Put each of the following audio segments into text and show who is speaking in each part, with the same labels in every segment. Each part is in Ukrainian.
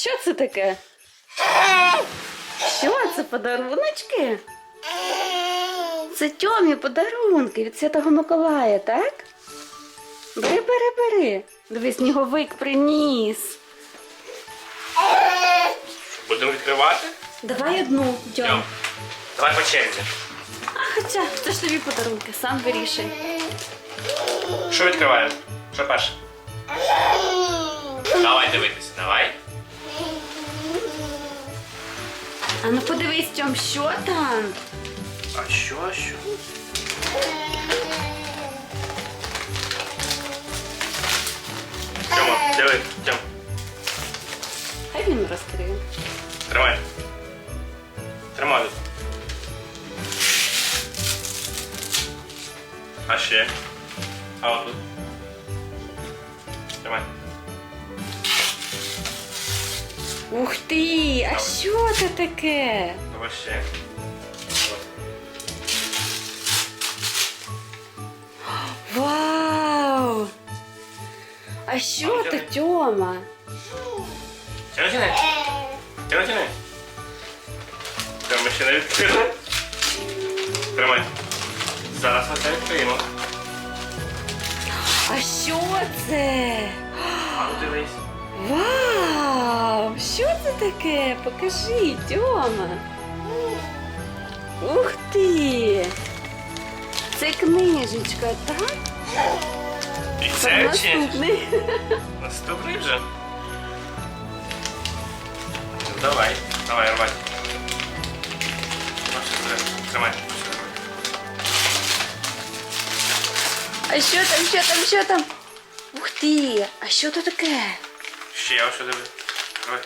Speaker 1: Що це таке? Що це подаруночки? Це Тьомі подарунки від Святого Миколая, так? Бери, бери, бери. Дивись, сніговик приніс.
Speaker 2: Будемо відкривати?
Speaker 1: Давай одну, Тьом.
Speaker 2: Давай по черзі.
Speaker 1: А хоча це ж тобі подарунки, сам вирішуй.
Speaker 2: Що відкриваємо? Що перше? Давай дивитися, давай.
Speaker 1: А ну подивись, Тьом, що там?
Speaker 2: А що, а що? Тьома, диви, Тьом,
Speaker 1: Хай він розкриє.
Speaker 2: тримай. Тримай тут. А ще. А отут. Тримай.
Speaker 1: Ух ти! А що це таке?
Speaker 2: Давай ще.
Speaker 1: Вау! А що це, Тьома?
Speaker 2: Тяни, тяни. Тяни, тяни. Тьома ще не відкрили. Тримай. Зараз ми це відкриємо.
Speaker 1: А що це?
Speaker 2: А ну дивись.
Speaker 1: Вау! Що це таке? Покажи, Тьома. Ух ти! Це книжечка, так?
Speaker 2: І це чи
Speaker 1: Наступний.
Speaker 2: наступний вже? Давай, давай, рвай. Ну, що? Тримай.
Speaker 1: А що там, що там, що там? Ух ти! А що це таке?
Speaker 2: Ще я ось що диви. Давай.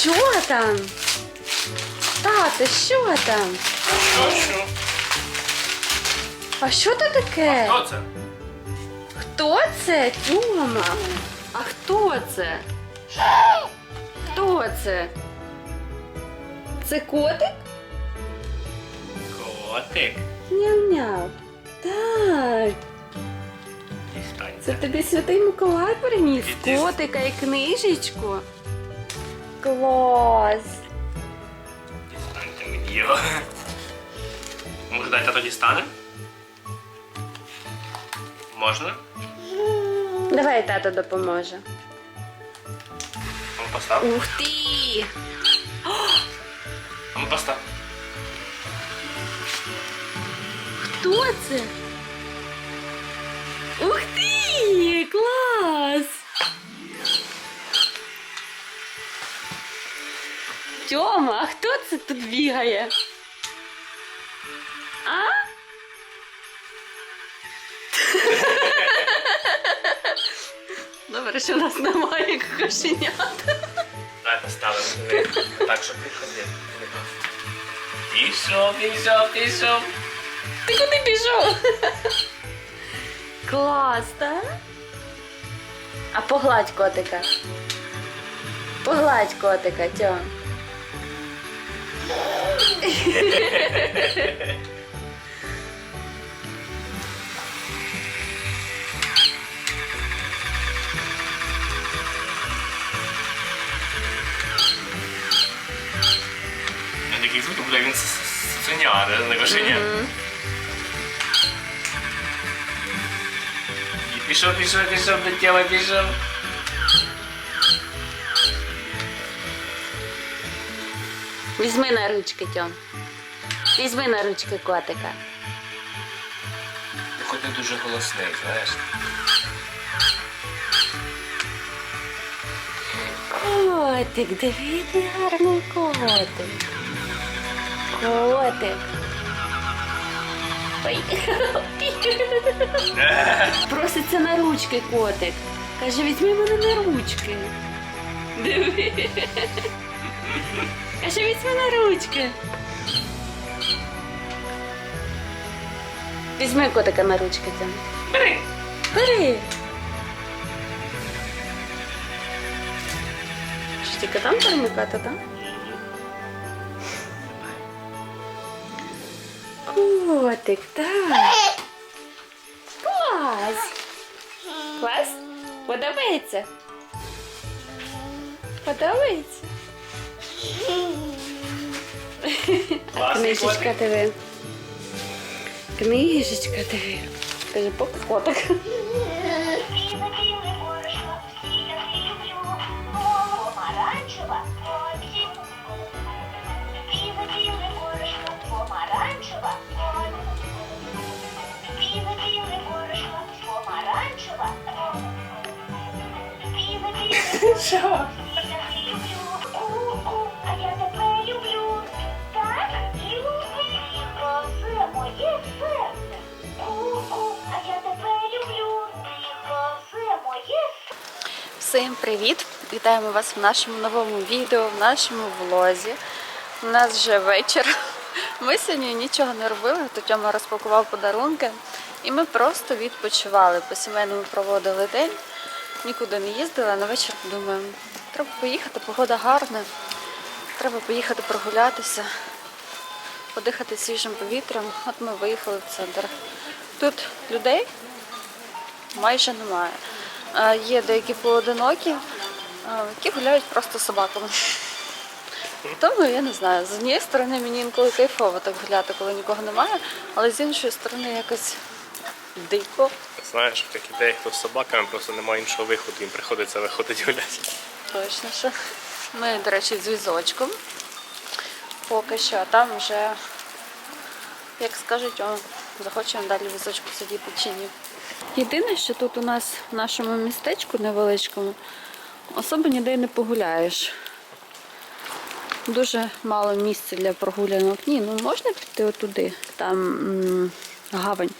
Speaker 1: Що там? Тато, що там?
Speaker 2: Що, що?
Speaker 1: А що це таке?
Speaker 2: Хто це?
Speaker 1: Хто це, Тьома? А хто це? Хто це? Це котик?
Speaker 2: Котик.
Speaker 1: Няв-няв. Так, це тобі святий Миколай приніс котика і книжечку. Клас.
Speaker 2: Дістаньте мені його. Може, дай тато дістане? Можна?
Speaker 1: Давай тато допоможе.
Speaker 2: Ну, постав.
Speaker 1: Ух ти!
Speaker 2: Ну,
Speaker 1: Хто це? Ух ти! Клас! Тьома, а хто це тут бігає? А? Добре, що у нас немає кошенят.
Speaker 2: Давай поставимо. Так, щоб ти ходив. Пішов, пішов, пішов.
Speaker 1: Ти куди пішов? Клас, так? А погладь котика. Погладь котика, Тьом.
Speaker 2: Я такий звук, буде він свиня, не кошеня. Пішов, пішов, пішов, до тіла пішов.
Speaker 1: Візьми на ручки, Тьом. Візьми на ручки котика.
Speaker 2: Ти хоч не дуже голосний, знаєш.
Speaker 1: Котик, диви, який гарний котик. Котик. Ой. Проситься на ручки котик. Каже, візьми мене на ручки. Диви. Каже, візьми на ручки. Візьми котика на ручки. Тьом.
Speaker 2: Бери.
Speaker 1: Бери. Що тільки там перемикати, так? Котик, так. Клас. Клас? Подобається? Подобається? Книжечка. ТВ. Книжечка ТВ. Каже, поки котик.
Speaker 3: Моє
Speaker 1: Всім привіт! Вітаємо вас в нашому новому відео, в нашому влозі. У нас вже вечір. Ми сьогодні нічого не робили, то Тьома розпакував подарунки. І ми просто відпочивали. По сімейному проводили день, нікуди не їздили, а на вечір думаємо, треба поїхати, погода гарна. Треба поїхати прогулятися, подихати свіжим повітрям. От ми виїхали в центр. Тут людей майже немає. Є деякі поодинокі, які гуляють просто собаками. Тому я не знаю. З однієї сторони мені інколи кайфово так гуляти, коли нікого немає, але з іншої сторони якось дико.
Speaker 2: Знаєш, в таких ідеях, хто з собаками просто немає іншого виходу, їм приходиться виходити гуляти.
Speaker 1: Точно що. Ми, до речі, з візочком. Поки що, а там вже, як скажуть, о, захочемо далі в візочку сидіти чи ні. Єдине, що тут у нас в нашому містечку невеличкому особо ніде не погуляєш. Дуже мало місця для прогулянок. Ні, ну можна піти отуди, там м, гавань.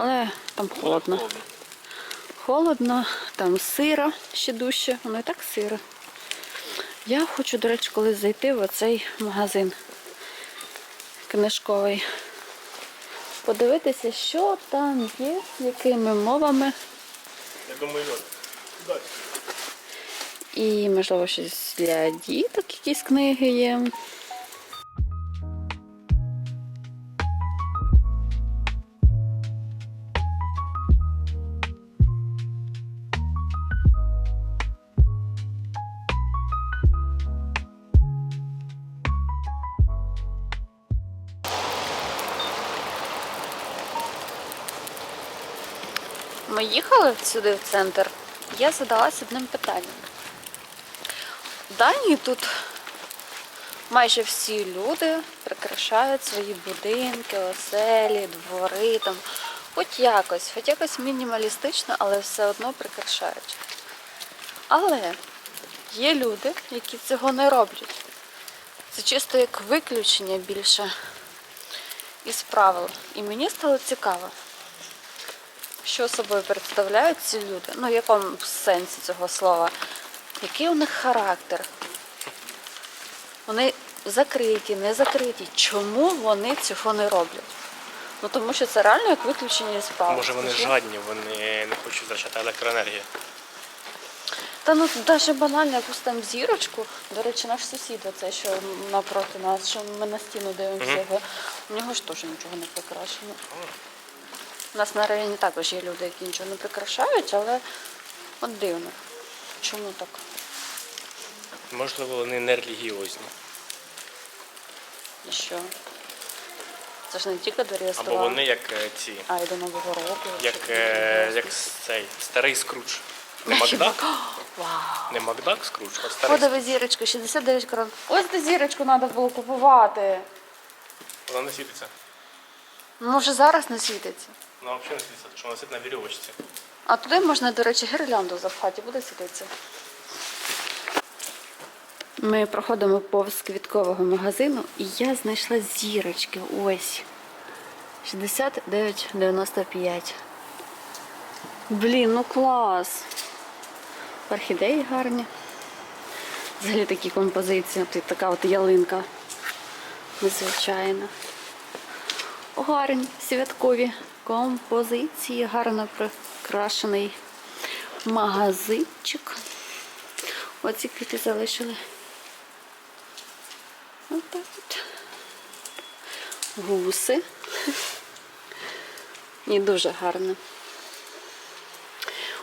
Speaker 1: Але там холодно. Холодно, там сиро ще дужче, воно і так сиро. Я хочу, до речі, колись зайти в оцей магазин книжковий. Подивитися, що там є, якими мовами.
Speaker 2: Я думаю.
Speaker 1: І, можливо, щось для діток, якісь книги є. Ми їхали сюди в центр. Я задалась одним питанням. В Данії тут майже всі люди прикрашають свої будинки, оселі, двори, там, хоч якось, хоч якось мінімалістично, але все одно прикрашають. Але є люди, які цього не роблять. Це чисто як виключення більше із правил. І мені стало цікаво, що собою представляють ці люди. Ну, в якому сенсі цього слова? Який у них характер? Вони закриті, не закриті. Чому вони цього не роблять? Ну тому що це реально як виключення із правил.
Speaker 2: Може вони жадні, вони не хочуть втрачати електроенергію.
Speaker 1: Та ну навіть банально якусь там зірочку. До речі, наш сусід, оце, що напроти нас, що ми на стіну дивимося
Speaker 2: Мгм.
Speaker 1: його, у нього ж теж нічого не прикрашено. У нас на районі також є люди, які нічого не прикрашають, але от дивно. Чому так?
Speaker 2: Можливо, вони не релігіозні.
Speaker 1: І що? Це ж не тільки до Різдва,
Speaker 2: Або вони як е, ці,
Speaker 1: а й до Нового року.
Speaker 2: як, е, як цей старий скрудж. Не Макдак?
Speaker 1: Вау!
Speaker 2: Не Макдак скрудж, а старий.
Speaker 1: Подиви зірочку, 69 крон. Ось де зірочку треба було купувати.
Speaker 2: Вона не світиться.
Speaker 1: Ну, вже зараз не світиться.
Speaker 2: Вона взагалі не тому що вона сидить на вірьовочці.
Speaker 1: А туди можна, до речі, гірлянду запхати, буде світитися. Ми проходимо повз квіткового магазину, і я знайшла зірочки. Ось. 69,95. Блін, ну клас. Орхідеї гарні. Взагалі такі композиції. Така от ялинка. Незвичайна. Гарні святкові композиції, гарно прикрашений магазинчик. Оці квіти залишили. Отак от. Гуси. І дуже гарно.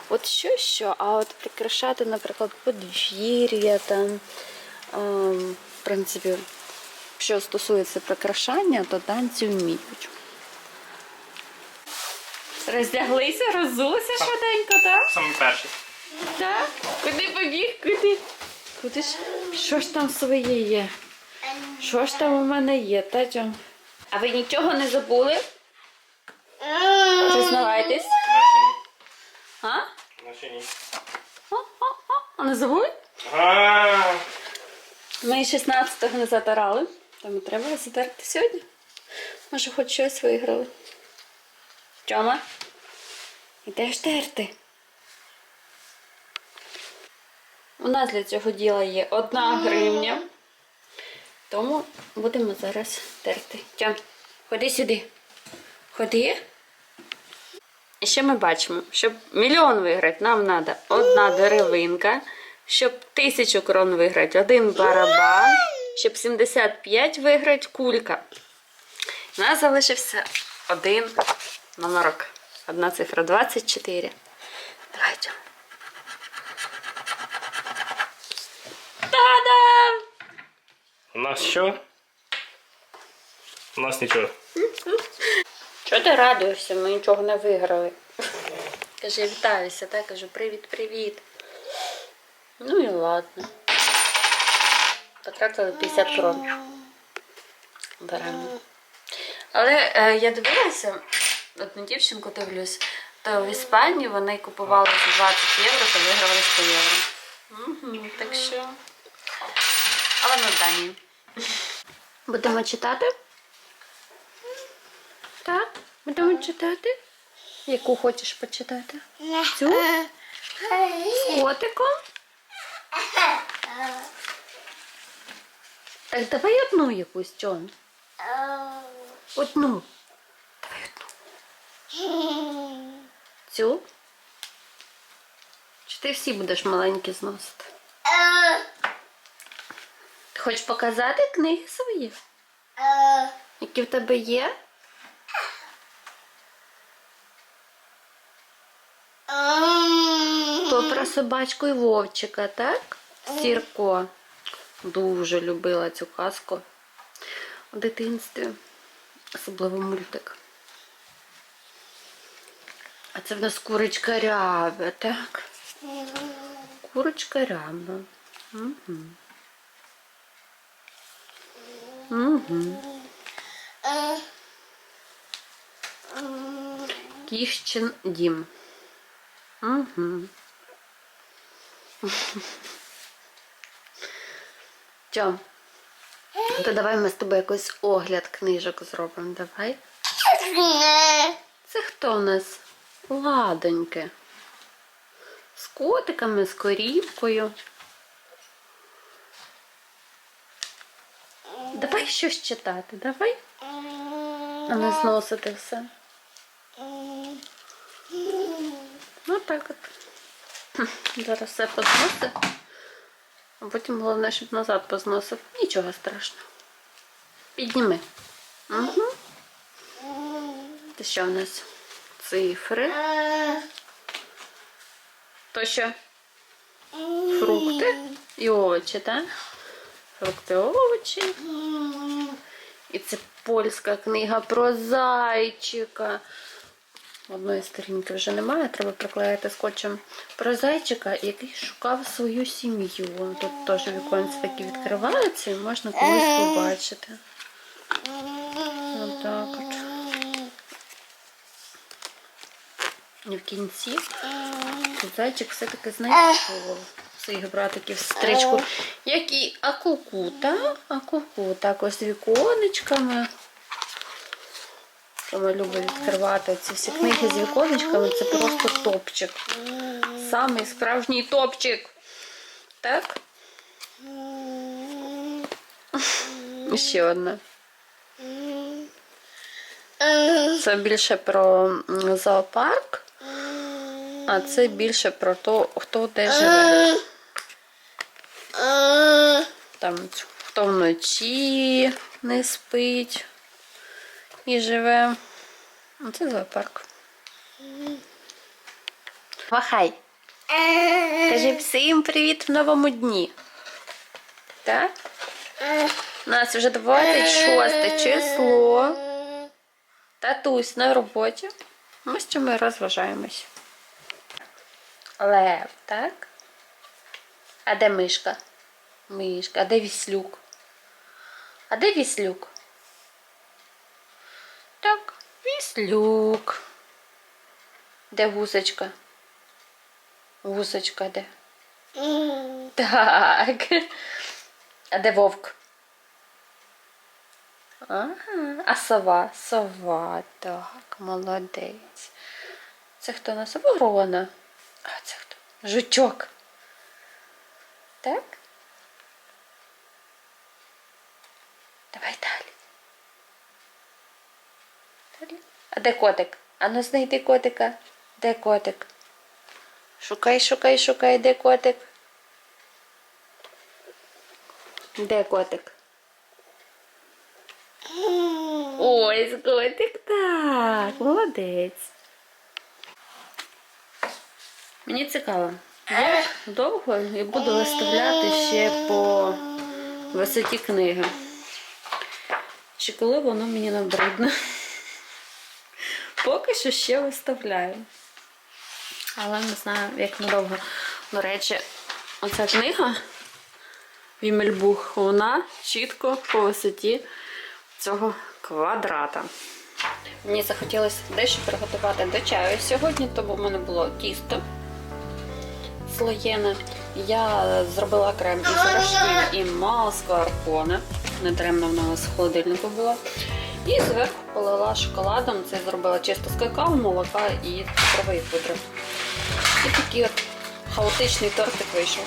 Speaker 1: От що, що, а от прикрашати, наприклад, подвір'я там, ем, в принципі, що стосується прикрашання, то танці вміють. Роздяглися, розулися швиденько, так?
Speaker 2: Саме перший.
Speaker 1: Так? Куди побіг? Куди? Куди ж? Що ж там своє є? Що ж там у мене є, Татю? А ви нічого не забули? Признавайтесь.
Speaker 2: Наші ні.
Speaker 1: А?
Speaker 2: Наші ні.
Speaker 1: О-о-о. А не забули?
Speaker 2: А,
Speaker 1: Ми 16-го не затирали, тому треба затерти сьогодні. Може, хоч щось виграли. Тьома? Ідеш терти. У нас для цього діла є одна гривня. Тому будемо зараз терти. Тьом, ходи сюди. Ходи. І ще ми бачимо, щоб мільйон виграти, нам треба одна деревинка, щоб тисячу крон виграти один барабан, щоб 75 виграти кулька. У нас залишився один номерок. Одна цифра 24. Давайте. Та-дам!
Speaker 2: у нас що? У нас нічого.
Speaker 1: Чого ти радуєшся? Ми нічого не виграли. Каже, вітаюся, так? Кажу, привіт-привіт. Ну і ладно. Потратили 50 крон. Беремо. Але е, я дивилася, одну дівчинку дивлюсь, то в Іспанії вони купували за 20 євро, то виграли 100 євро. Угу, так що. Але ми в Данії. Будемо читати? Так? Будемо читати? Яку хочеш почитати? Цю? З котиком? Так давай одну якусь, Тьом. Одну. Давай одну. Цю? Чи ти всі будеш маленькі зносити? Ти хочеш показати книги свої? Які в тебе є? То про собачку і вовчика, так? Сірко. Дуже любила цю казку у дитинстві. Особливо мультик. А це в нас курочка ряба, так? Курочка ряба. Угу. Угу. Кіщин дім. Угу. Тьом, то давай ми з тобою якийсь огляд книжок зробимо. Давай. Це хто у нас? Ладоньки. З котиками, з корівкою. Давай щось читати, давай. А не зносити все. Ну так от. Зараз все позносив. А потім головне, щоб назад позносив. Нічого страшного. Підніми. Угу. Це що в нас? Цифри. То що? Фрукти і овочі, так? Фрукти, овочі. І це польська книга про зайчика. Одної сторінки вже немає, треба приклеїти скотчем про зайчика, який шукав свою сім'ю. Тут теж віконці такі відкриваються і можна колись побачити. Отак от. І в кінці зайчик все-таки знайшов своїх братиків сестричку. Як і Акуку, Акуку, так ось віконечками. Любить відкривати ці всі книги з віконечками. Це просто топчик. Самий справжній топчик. Так? Ще одна. Це більше про зоопарк, а це більше про то, хто де живе. Там хто вночі не спить і живе. Ну, Це зоопарк. Махай. Кажи всім привіт в новому дні. Так? У нас вже 26 число. Татусь на роботі. Ми з чим розважаємось. Лев, так? А де мишка? Мишка, а де віслюк? А де віслюк? Так, віслюк. Де гусочка? Гусочка де? Так. А де вовк? Ага. А сова? Сова, так, молодець. Це хто у нас ворона? А це хто? Жучок. Так? Давай далі. Далі. А де котик? А ну знайди котика. Де котик? Шукай, шукай, шукай, де котик. Де котик? Ось котик, так, молодець. Мені цікаво, довго я буду виставляти ще по висоті книги. Чи коли воно мені набридне? Поки що ще виставляю. Але не знаю, як надовго. До речі, оця книга Вімельбух, вона чітко по висоті цього квадрата. Мені захотілося дещо приготувати до чаю сьогодні, тому в мене було тісто слоєне. Я зробила крем із рожків і маскарпоне. Недаремно в нас в холодильнику було. І зверху полила шоколадом. Це зробила чисто з какао, молока і цукрової пудри. І такий от хаотичний тортик вийшов.